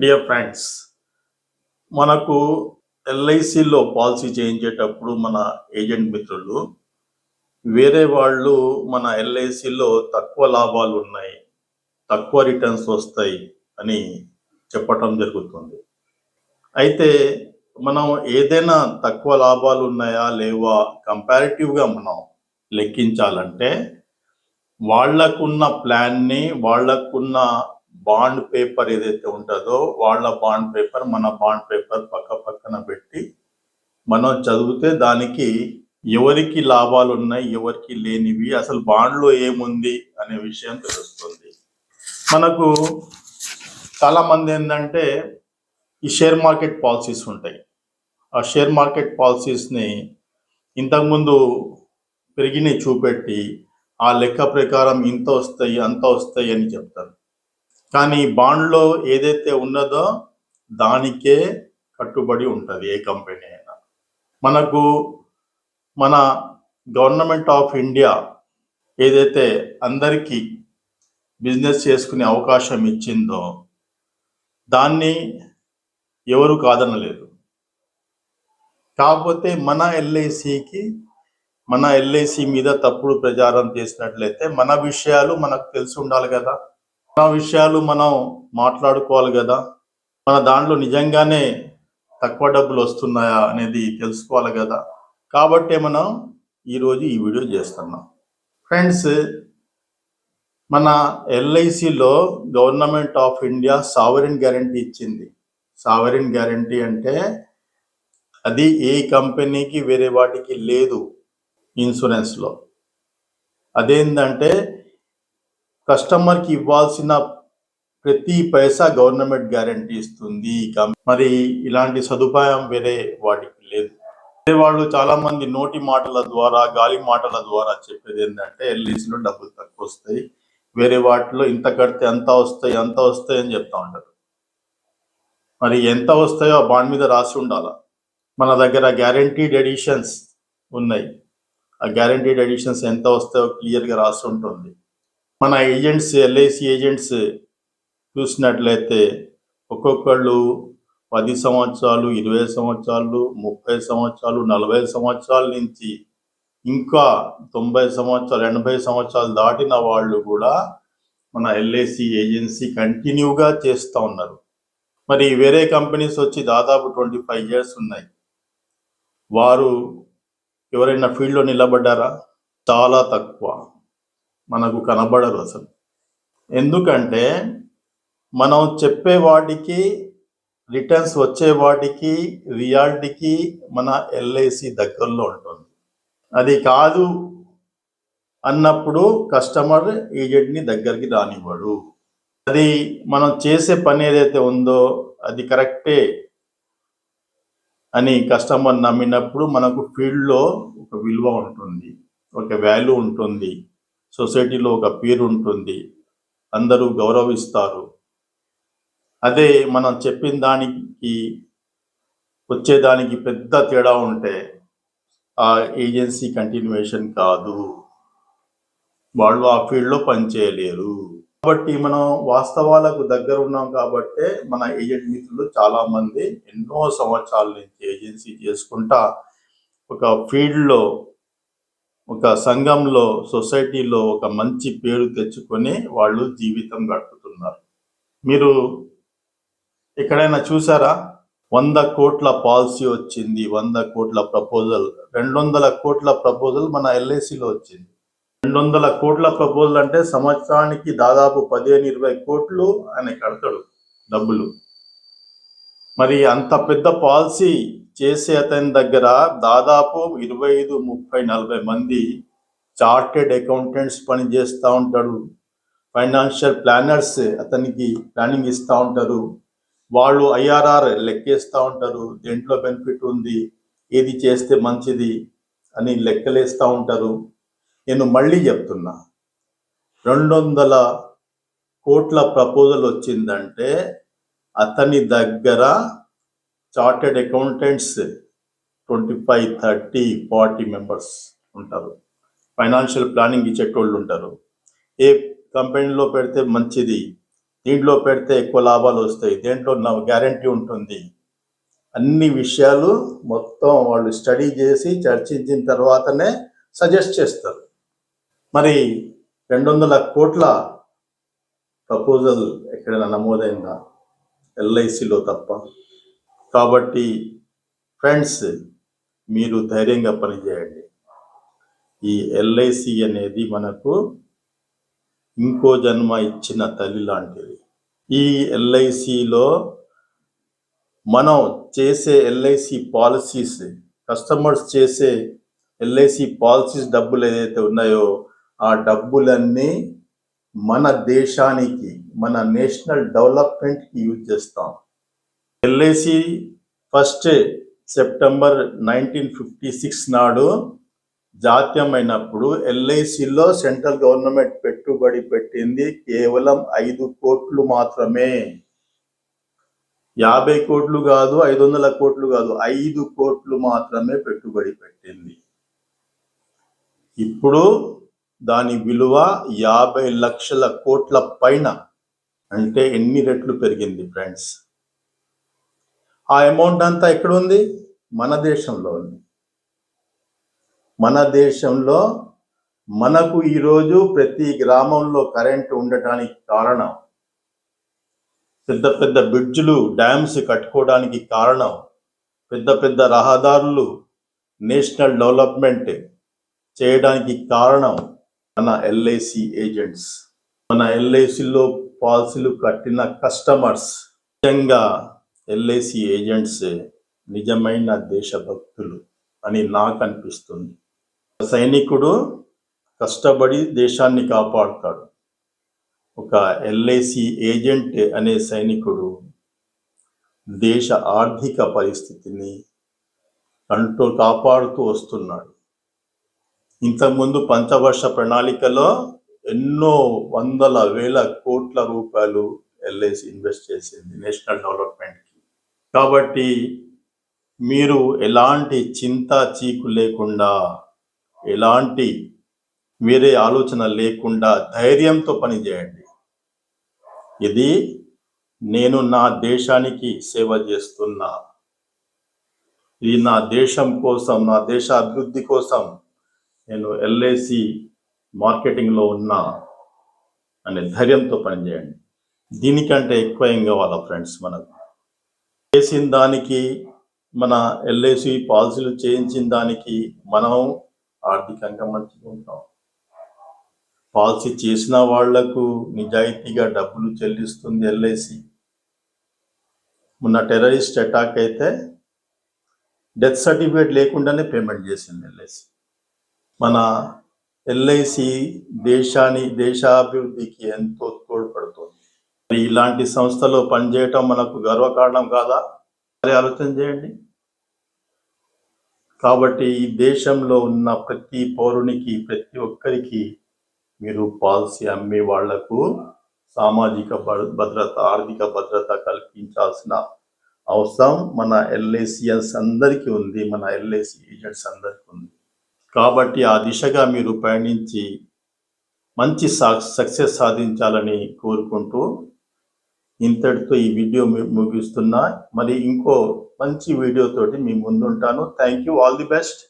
Dear friends మనకు ఎల్ఐసిలో policy చేయించేటప్పుడు మన agent మిత్రులు వేరే వాళ్ళు మన ఎల్ఐసిలో తక్కువ లాభాలు ఉన్నాయి తక్కువ రిటర్న్స్ వస్తాయి అని చెప్పటం జరుగుతుంది. అయితే మనం ఏదైనా తక్కువ లాభాలు ఉన్నాయా లేవా కంపారిటివ్గా మనం లెక్కించాలంటే వాళ్ళకున్న ప్లాన్ని వాళ్ళకున్న బాండ్ పేపర్ ఏదైతే ఉంటుందో వాళ్ళ బాండ్ పేపర్ మన బాండ్ పేపర్ పక్క పక్కన పెట్టి మనం చదివితే దానికి ఎవరికి లాభాలు ఉన్నాయి ఎవరికి లేనివి అసలు బాండ్లో ఏముంది అనే విషయం తెలుస్తుంది. మనకు చాలా మంది ఏంటంటే ఈ షేర్ మార్కెట్ పాలసీస్ ఉంటాయి. ఆ షేర్ మార్కెట్ పాలసీస్ని ఇంతకుముందు పెరిగినవి చూపెట్టి ఆ లెక్క ప్రకారం ఇంత వస్తాయి అంత వస్తాయి అని చెప్తారు. కానీ బాండ్లో ఏదైతే ఉన్నదో దానికే కట్టుబడి ఉంటుంది ఏ కంపెనీ అయినా. మనకు మన గవర్నమెంట్ ఆఫ్ ఇండియా ఏదైతే అందరికీ బిజినెస్ చేసుకునే అవకాశం ఇచ్చిందో దాన్ని ఎవరు కాదనలేదు. కాకపోతే మన ఎల్ఐసికి మన ఎల్ఐసి మీద తప్పుడు ప్రచారం చేసినట్లయితే మన విషయాలు మనకు తెలిసి ఉండాలి కదా. మన విషయాలు మనం మాట్లాడుకోవాలి కదా? మన దాంట్లో నిజంగానే తక్కువ డబ్బులు వస్తున్నాయా అనేది తెలుసుకోవాలి కదా? కాబట్టే మనం ఈరోజు ఈ వీడియో చేస్తున్నాం. ఫ్రెండ్స్ మన ఎల్ఐసిలో government of India sovereign guarantee ఇచ్చింది. సావరిన్ గ్యారంటీ అంటే అది ఏ కంపెనీకి వేరే వాటికి లేదు ఇన్సూరెన్స్లో. అదేంటంటే కస్టమర్కి ఇవ్వాల్సిన ప్రతి పైసా గవర్నమెంట్ గ్యారంటీ ఇస్తుంది. ఇక మరి ఇలాంటి సదుపాయం వేరే వాటికి లేదు. వేరే వాళ్ళు చాలా మంది నోటి మాటల ద్వారా గాలి మాటల ద్వారా చెప్పేది ఏంటంటే ఎల్ఐసిలో డబ్బులు తక్కువ వస్తాయి. వేరే వాటిలో ఇంత కడితే అంత వస్తాయి అంత వస్తాయి అని చెప్తా ఉంటారు. మరి ఎంత వస్తాయో ఆ బాండ్ మీద రాసి ఉండాలా? మన దగ్గర గ్యారంటీడ్ ఎడిషన్స్ ఉన్నాయి. ఆ గ్యారంటీడ్ ఎడిషన్స్ ఎంత వస్తాయో క్లియర్గా రాసి ఉంటుంది. మన ఏజెంట్స్ ఎల్ఐసి ఏజెంట్స్ చూసినట్లయితే ఒక్కొక్కళ్ళు పది సంవత్సరాలు ఇరవై సంవత్సరాలు ముప్పై సంవత్సరాలు నలభై సంవత్సరాల నుంచి ఇంకా తొంభై సంవత్సరాలు ఎనభై సంవత్సరాలు దాటిన వాళ్ళు కూడా మన ఎల్ఐసి ఏజెన్సీ కంటిన్యూగా చేస్తూ ఉన్నారు. మరి వేరే కంపెనీస్ వచ్చి దాదాపు ట్వంటీ ఫైవ్ ఇయర్స్ ఉన్నాయి. వారు ఎవరైనా ఫీల్డ్లో నిలబడ్డారా? చాలా తక్కువ. మనకు కనబడరు అసలు. ఎందుకంటే మనం చెప్పే వాటికి రిటర్న్స్ వచ్చే వాటికి రియాలిటీకి మన ఎల్ఐసి దగ్గరలో ఉంటుంది. అది కాదు అన్నప్పుడు కస్టమర్ ఏజెంట్ని దగ్గరికి రానివ్వడు. అది మనం చేసే పని ఏదైతే ఉందో అది కరెక్టే అని కస్టమర్ నమ్మినప్పుడు మనకు ఫీల్డ్లో ఒక విలువ ఉంటుంది ఒక వాల్యూ ఉంటుంది. సొసైటీలో ఒక పేరు ఉంటుంది. అందరూ గౌరవిస్తారు. అదే మనం చెప్పిన దానికి వచ్చేదానికి పెద్ద తేడా ఉంటే ఆ ఏజెన్సీ కంటిన్యూషన్ కాదు. వాళ్ళు ఆ ఫీల్డ్లో పనిచేయలేరు. కాబట్టి మనం వాస్తవాలకు దగ్గర ఉన్నాం కాబట్టే మన ఏజెంట్ మిత్రులు చాలామంది ఎన్నో సంవత్సరాల నుంచి ఏజెన్సీ చేసుకుంటా ఒక ఫీల్డ్లో ఒక సంఘంలో సొసైటీలో ఒక మంచి పేరు తెచ్చుకొని వాళ్ళు జీవితం గడుపుతున్నారు. మీరు ఎక్కడైనా చూసారా? వంద కోట్ల పాలసీ వచ్చింది వంద కోట్ల ప్రపోజల్. రెండు వందల కోట్ల ప్రపోజల్ మన ఎల్ఐసిలో వచ్చింది. రెండు వందల కోట్ల ప్రపోజల్ అంటే సంవత్సరానికి దాదాపు పదిహేను ఇరవై కోట్లు ఆయన కడతాడు డబ్బులు. మరి అంత పెద్ద పాలసీ చేసే అతని దగ్గర దాదాపు ఇరవై ఐదు ముప్పై నలభై మంది చార్టెడ్ అకౌంటెంట్స్ పని చేస్తూ ఉంటాడు ఫైనాన్షియల్ ప్లానర్స్ అతనికి ప్లానింగ్ ఇస్తూ ఉంటారు. వాళ్ళు ఐఆర్ఆర్ లెక్కేస్తూ ఉంటారు. దేంట్లో బెనిఫిట్ ఉంది? ఏది చేస్తే మంచిది? అని లెక్కలేస్తూ ఉంటారు. నేను మళ్ళీ చెప్తున్నా. రెండు వందల కోట్ల ప్రపోజల్ వచ్చిందంటే అతని దగ్గర chartered accountants twenty five thirty forty members ఉంటారు. ఫైనాన్షియల్ ప్లానింగ్ ఇచ్చేటోళ్ళు ఉంటారు. ఏ కంపెనీలో పెడితే మంచిది దీంట్లో పెడితే ఎక్కువ లాభాలు వస్తాయి దేంట్లో నా గ్యారంటీ ఉంటుంది? అన్ని విషయాలు మొత్తం వాళ్ళు స్టడీ చేసి చర్చించిన తర్వాతనే సజెస్ట్ చేస్తారు. మరి రెండు వందల కోట్ల ప్రపోజల్ ఎక్కడైనా నమోదైందా? ఎల్ఐసిలో తప్ప. కాబట్టి ఫ్రెండ్స్ మీరు ధైర్యంగా పనిచేయండి. ఈ ఎల్ఐసి అనేది మనకు ఇంకో జన్మ ఇచ్చిన తల్లి లాంటిది. ఈ ఎల్ఐసిలో మనం చేసే ఎల్ఐసి పాలసీస్ కస్టమర్స్ చేసే ఎల్ఐసి పాలసీస్ డబ్బులు ఏదైతే ఉన్నాయో ఆ డబ్బులన్నీ మన దేశానికి మన నేషనల్ డెవలప్మెంట్కి యూజ్ చేస్తాం. LIC first September nineteen fifty six నాడు జాత్యమైనప్పుడు ఎల్ఐసిలో సెంట్రల్ గవర్నమెంట్ పెట్టుబడి పెట్టింది కేవలం ఐదు కోట్లు మాత్రమే. యాభై కోట్లు కాదు ఐదు వందల కోట్లు కాదు ఐదు కోట్లు మాత్రమే పెట్టుబడి పెట్టింది. ఇప్పుడు దాని విలువ యాభై లక్షల కోట్ల పైన. అంటే ఎన్ని రెట్లు పెరిగింది ఫ్రెండ్స్? ఆ అమౌంట్ అంతా ఎక్కడ ఉంది మన దేశంలో ఉంది. మన దేశంలో మనకు ఈరోజు ప్రతి గ్రామంలో కరెంటు ఉండటానికి కారణం పెద్ద పెద్ద బ్రిడ్జ్లు డ్యామ్స్ కట్టుకోవడానికి కారణం పెద్ద పెద్ద రహదారులు నేషనల్ డెవలప్మెంట్ చేయడానికి కారణం మన ఎల్ఐసి ఏజెంట్స్ మన ఎల్ఐసిలో పాలసీలు కట్టిన కస్టమర్స్ నిజంగా ఎల్ఐసి ఏజెంట్స్ నిజమైన దేశభక్తులు అని నాకు అనిపిస్తుంది సైనికుడు కష్టపడి దేశాన్ని కాపాడుతాడు. ఒక ఎల్ఐసి ఏజెంట్ అనే సైనికుడు దేశ ఆర్థిక పరిస్థితిని కంట్రోల్ కాపాడుతూ వస్తున్నాడు. ఇంతకుముందు పంచవర్ష ప్రణాళికలో ఎన్నో వందల వేల కోట్ల రూపాయలు ఎల్ఐసి ఇన్వెస్ట్ చేసింది నేషనల్ డెవలప్మెంట్కి. కాబట్టి మీరు ఎలాంటి చింత చీకు లేకుండా ఎలాంటి వేరే ఆలోచన లేకుండా ధైర్యంతో పనిచేయండి. ఇది నేను నా దేశానికి సేవ చేస్తున్నా. ఇది నా దేశం కోసం నా దేశ అభివృద్ధి కోసం నేను ఎల్ఐసి మార్కెటింగ్లో ఉన్నా అనే ధైర్యంతో పనిచేయండి. దీనికంటే ఎక్కువ ఏం కావాలా ఫ్రెండ్స్ మనకు? చేసిన దానికి మన ఎల్ఐసి పాలసీలు చేయించిన దానికి మనం ఆర్థికంగా మంచిగా ఉంటాం. పాలసీ చేసిన వాళ్ళకు నిజాయితీగా డబ్బులు చెల్లిస్తుంది ఎల్ఐసి మొన్న టెర్రరిస్ట్ అటాక్ అయితే డెత్ సర్టిఫికేట్ లేకుండానే పేమెంట్ చేసింది ఎల్ఐసి మన ఎల్ఐసి దేశాన్ని దేశాభివృద్ధికి ఎంతో తోడ్పడుతుంది. మరి ఇలాంటి సంస్థలో పనిచేయటం మనకు గర్వకారణం కాదా? మరి ఆలోచన చేయండి. కాబట్టి ఈ దేశంలో ఉన్న ప్రతి పౌరునికి ప్రతి ఒక్కరికి మీరు పాలసీ అమ్మే వాళ్ళకు సామాజిక భద్రత ఆర్థిక భద్రత కల్పించాల్సిన అవసరం మన ఎల్ఐసిఎస్ అందరికీ ఉంది మన ఎల్ఐసి ఏజెంట్స్ అందరికీ ఉంది. కాబట్టి ఆ దిశగా మీరు పయనించి మంచి సక్సెస్ సాధించాలని కోరుకుంటూ ఇంతటితో ఈ వీడియో ముగిస్తున్నా. మరి ఇంకో మంచి వీడియోతోటి మీ ముందుంటాను. Thank you all the best